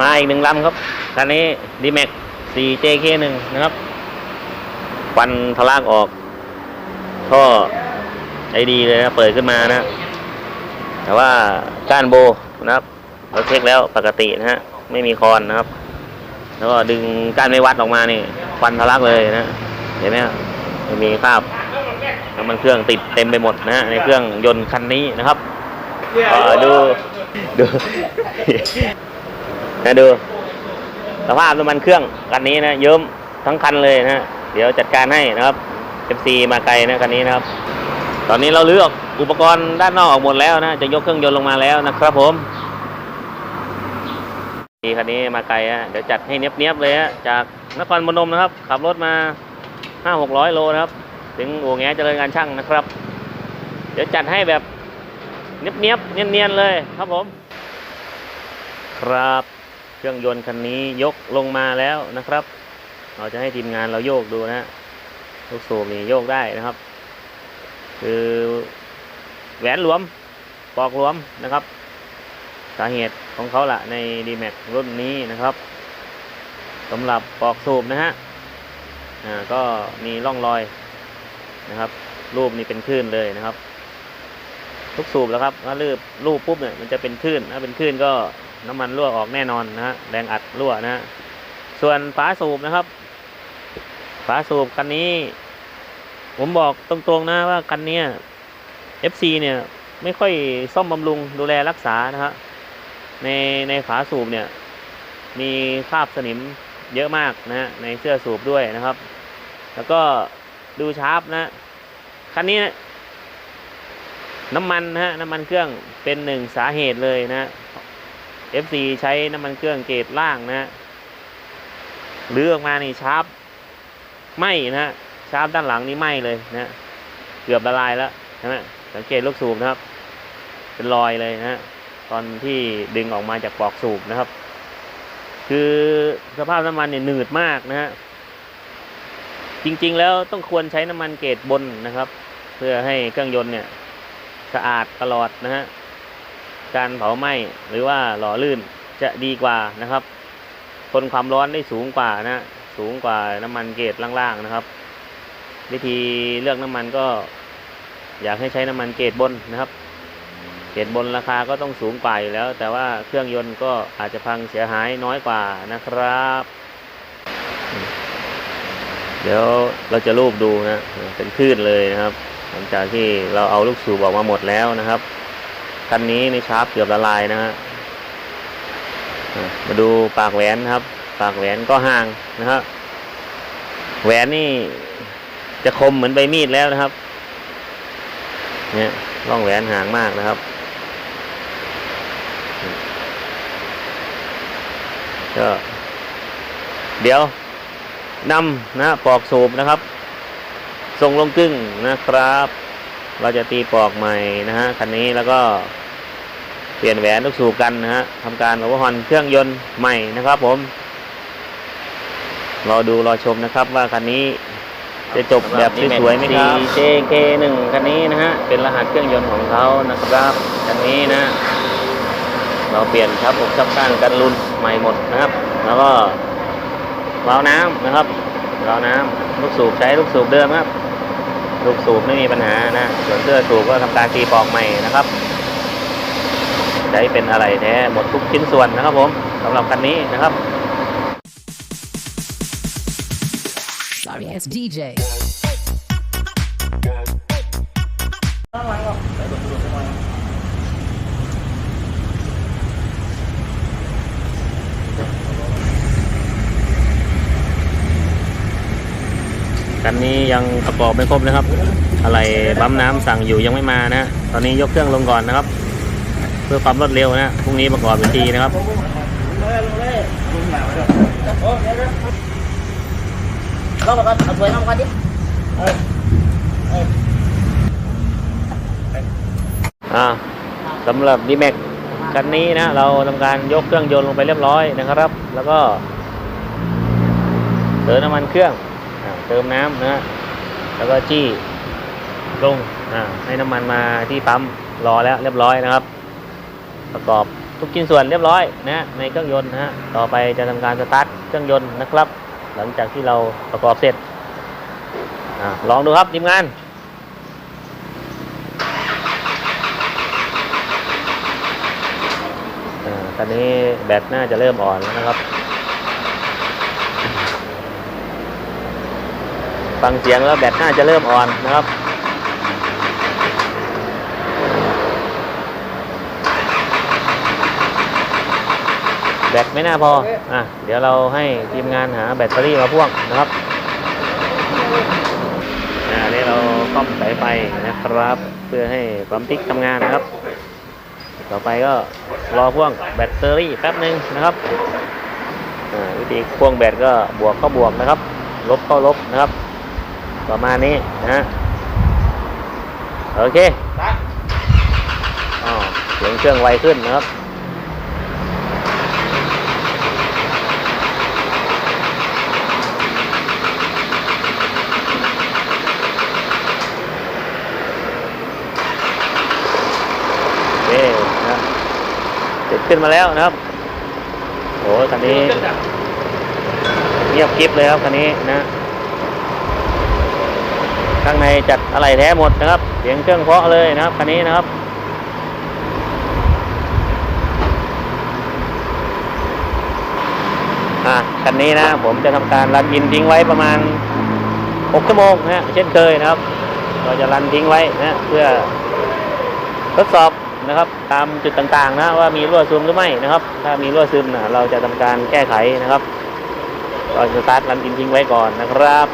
มาอีกหนึ่งลำครับคันนี้ d m a x 4JK1 นะครับควันทะลากออกท่อไอดีเลยนะ เปิดขึ้นมานะ แต่ว่าก้านโบนะครับ เราเช็คแล้วปกตินะฮะ ไม่มีคอนนะครับ แล้วก็ดึงก้านไม่วัดออกมานี่ควันทะลักเลยนะ เห็นไหมฮะไม่มีคราบน้ำมันเครื่องติดเต็มไปหมดนะฮะในเครื่องยนต์คันนี้นะครับดูดู นะดูสภาพน้ำมันเครื่องคันนี้นะเยิ้มทั้งคันเลยนะเดี๋ยวจัดการให้นะครับ FC มาไกลนะคันนี้นะครับ ตอนนี้เราเลือกอุปกรณ์ด้านนอกออกหมดแล้วนะจะยกเครื่องยนต์ลงมาแล้วนะครับผมดีคันนี้มาไกลฮะเดี๋ยวจัดให้เนี้ยบๆเลยฮะจากนครพนมนะครับ ขับรถมาห้าหกร้อยโลนะครับ ถึงโอ่งแงเจริญการช่างนะครับ เดี๋ยวจัดให้แบบเนี้ยบๆเนียนๆเลยครับผม ครับ ครื่องยนต์คันนี้ยกลงมาแล้วนะครับ เราจะให้ทีมงานเราโยกดูนะลูกสูบนี่โยกได้นะครับ คือแหวนหลวมปอกหลวมนะครับ สาเหตุของเขาละใน d m a x รุ่นนี้นะครับสำหรับปอกสูบนะฮะอ่าก็มีร่องรอยนะครับ รูปนี้เป็นคลื่นเลยนะครับ ทุกสูบแล้วครับถ้ารูปรูปปุ๊บเนี่ยมันจะเป็นคลื่นถ้าเป็นคลื่นก็ น้ำมันรั่วออกแน่นอนนะฮะแรงอัดรั่วนะ ส่วนฝาสูบนะครับ ฝาสูบคันนี้ ผมบอกตรงๆนะว่าคันนี้ FC เนี่ยไม่ค่อยซ่อมบำรุงดูแลรักษานะฮะในในฝาสูบเนี่ย มีคราบสนิมเยอะมากนะฮะในเสื้อสูบด้วยนะครับ แล้วก็ดูชาร์ปนะคันนี้น้ำมันนะฮะน้ำมันเครื่องเป็นหนึ่งสาเหตุเลยนะ FC ใช้น้ำมันเครื่องเกรดล่างนะฮะหรือออกมานี่ชาร์ปไหมนะชาร์ปด้านหลังนี่ไหมเลยนะฮะเกือบละลายแล้วนะฮะสังเกตลูกสูบนะครับ เป็นรอยเลยนะฮะตอนที่ดึงออกมาจากปลอกสูบนะครับ คือสภาพน้ำมันเนี่ยหนืดมากนะฮะจริงๆแล้วต้องควรใช้น้ำมันเกรดบนนะครับ เพื่อให้เครื่องยนต์เนี่ยสะอาดตลอดนะฮะ การเผาไหม้หรือว่าหล่อลื่นจะดีกว่านะครับ ทนความร้อนได้สูงกว่านะ สูงกว่าน้ำมันเกรดล่างๆนะครับ วิธีเลือกน้ำมันก็ อยากให้ใช้น้ำมันเกรดบนนะครับ เกรดบนราคาก็ต้องสูงกว่าอยู่แล้ว แต่ว่าเครื่องยนต์ก็อาจจะพังเสียหายน้อยกว่านะครับ เดี๋ยวเราจะรูปดูนะเป็นคลื่นเลยนะครับ หลังจากที่เราเอาลูกสูบออกมาหมดแล้วนะครับ คันนี้ในชาร์ปเกือบละลายนะฮะมาดูปากแหวนครับ ปากแหวนก็ห่างนะครับแหวนนี่จะคมเหมือนใบมีดแล้วนะครับ เนี่ยร่องแหวนห่างมากนะครับก็เดี๋ยวนำนะปอกสูบนะครับ ส่งลงกึ่งนะครับ เราจะตีปอกใหม่นะฮะคันนี้แล้วก็เปลี่ยนแหวนลูกสูบกันนะฮะทำการโอเวอร์ฮอนเครื่องยนต์ใหม่นะครับ ผมรอดูรอชมนะครับว่าคันนี้จะจบแบบสวยๆไหมครับ JK1 คันนี้นะฮะเป็นรหัสเครื่องยนต์ของเขานะครับคันนี้นะ เราเปลี่ยนครับอกชับข้างกันรุนใหม่หมดนะครับ แล้วก็วาล์วน้ำนะครับวาล์วน้ำลูกสูบใช้ลูกสูบเดิมครับ ลูกสูบไม่มีปัญหานะ ส่วนเสื้อสูบก็ทำการตีปอกใหม่นะครับใช้เป็นอะไรแท้หมดทุกชิ้นส่วนนะครับผมสำหรับคันนี้นะครับ Sorry ass DJ. คันนี้ยังประกอบไม่ครบนะครับ อะไรปั๊มน้ำสั่งอยู่ยังไม่มานะ ตอนนี้ยกเครื่องลงก่อนนะครับ เพื่อความรวดเร็วนะพรุ่งนี้ประกอบอีกทีนะครับลองมาก่อนเอาถ้วยมาก่อนดิอ่าสำหรับ d m a x คันนี้นะเราทำการยกเครื่องยนต์ลงไปเรียบร้อยนะครับ แล้วก็เติมน้ำมันเครื่องอ่า เติมน้ำนะแล้วก็จี้ลงอ่าให้น้ำมันมาที่ปั๊มรอแล้วเรียบร้อยนะครับ ประกอบทุกชิ้นส่วนเรียบร้อยนะในเครื่องยนต์นะฮะต่อไปจะทำการสตาร์ทเครื่องยนต์นะครับ หลังจากที่เราประกอบเสร็จอลองดูครับทีมงานตอนนี้แบตน่าจะเริ่มอ่อนแล้วนะครับ ฟังเสียงแล้วแบตน่าจะเริ่มอ่อนนะครับแบตไม่น่าพอ อะ เดี๋ยวเราให้ทีมงานหาแบตเตอรี่มาพ่วงนะครับ อ่านี่เราคล่อมสายไฟนะครับ เพื่อให้ปั๊มติ๊กทำงานนะครับ ต่อไปก็รอพ่วงแบตเตอรี่แป๊บหนึ่งนะครับอ่าวิธีพ่วงแบตก็บวกเข้าบวกนะครับ ลบเข้าลบนะครับ ประมาณนี้นะโอเคอ๋อเสียงเครื่องไวขึ้นนะครับโอเคนะเสร็จขึ้นมาแล้วนะครับโอ้คันนี้ เงียบกริบเลยครับคันนี้นะ ข้างในจัดอะไรแท้หมดนะครับ เสียงเครื่องเพาะเลยนะครับคันนี้นะครับอะคันนี้นะผมจะทำการรันอินทิ้งไว้ประมาณ 6 ชั่วโมงนะฮะเช่นเคยนะครับ เราจะรันทิ้งไว้นะเพื่อทดสอบนะครับ ตามจุดต่างๆนะว่ามีรั่วซึมหรือไม่นะครับ ถ้ามีรั่วซึมนะเราจะทำการแก้ไขนะครับก็สตาร์ทรันอินทิ้งไว้ก่อนนะครับ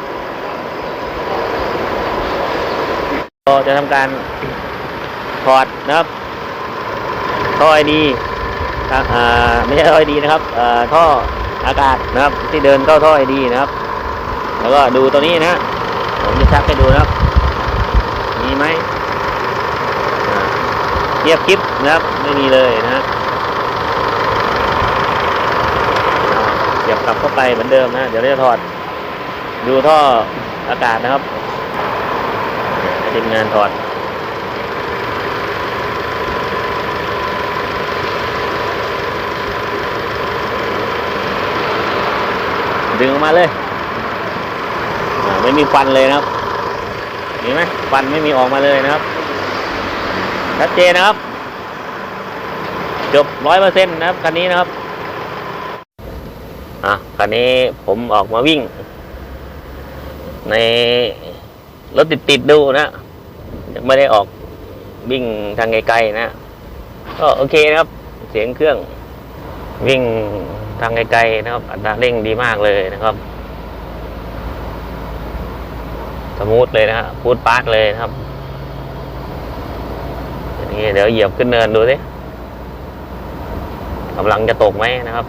ก็จะทำการถอดนะครับ ท่อไอดีอ่าไม่ใช่ท่อไอดีนะครับอ่อท่ออากาศนะครับ ที่เดินเข้าท่อไอดีนะครับ แล้วก็ดูตัวนี้นะผมจะชักให้ดูนะครับ มีไหมเงียบคลิปนะครับ ไม่มีเลยนะเสียบกลับเข้าไปเหมือนเดิมนะ เดี๋ยวเราจะถอด ดูท่ออากาศนะครับ ทีมงานถอดดึงออกมาเลย ไม่มีฟันเลยนะครับเห็นไหมฟันไม่มีออกมาเลยนะครับชัดเจนนะครับ จบร้อยเปอร์เซ็นต์นะครับคันนี้นะครับอะคันนี้ผมออกมาวิ่ง ในรถติดๆดูนะ ไม่ได้ออกวิ่งทางไกลๆนะ ก็โอเคนะครับ เสียงเครื่องวิ่งทางไกลๆนะครับ อัตราเร่งดีมากเลยนะครับ สมูทเลยนะฮะพูดปาร์ตเลยนะครับนี่เดี๋ยวเหยียบขึ้นเนินดูสิกำลังจะตกไหมนะครับ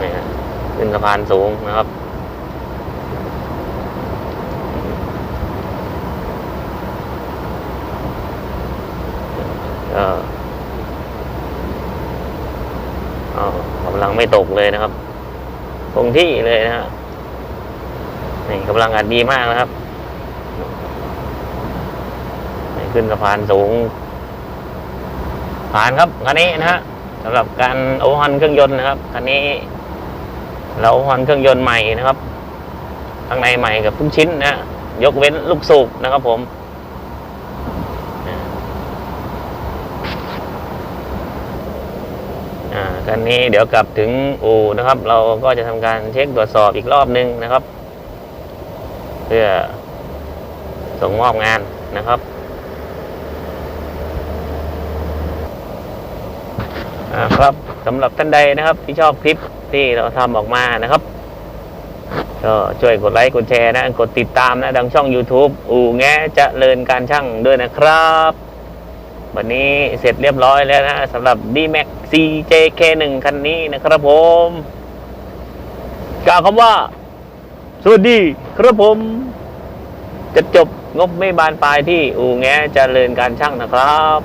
นี่ขึ้นสะพานสูงนะครับ ก็อ๋อกำลัง ไม่ตกเลยนะครับ คงที่เลยนะฮะนี่กำลังอัดดีมากนะครับขึ้นสะพานสูง ผ่านครับคันนี้นะฮะสำหรับการโอฮอนเครื่องยนต์นะครับคันนี้ เราโอฮอนเครื่องยนต์ใหม่นะครับข้างในใหม่กับทุกชิ้นนะฮะยกเว้นลูกสูบนะครับผมอ่า คันนี้เดี๋ยวกลับถึงอู่นะครับ เราก็จะทำการเช็คตรวจสอบอีกรอบนึงนะครับ เพื่อส่งมอบงานนะครับครับสำหรับท่านใดนะครับ ที่ชอบคลิปที่เราทำออกมานะครับก็ช่วยกดไลค์กดแชร์นะ กดติดตามนะดังช่อง YouTube อู่แงเจะเลินการช่างด้วยนะครับ วันนี้เสร็จเรียบร้อยแล้วนะสำหรับ D-Max CJK1 คันนี้นะครับผมกล่าวคำว่า สวัสดีครับผม จะจบงบไม่บานปลายที่อู่แงเจริญการช่างนะครับ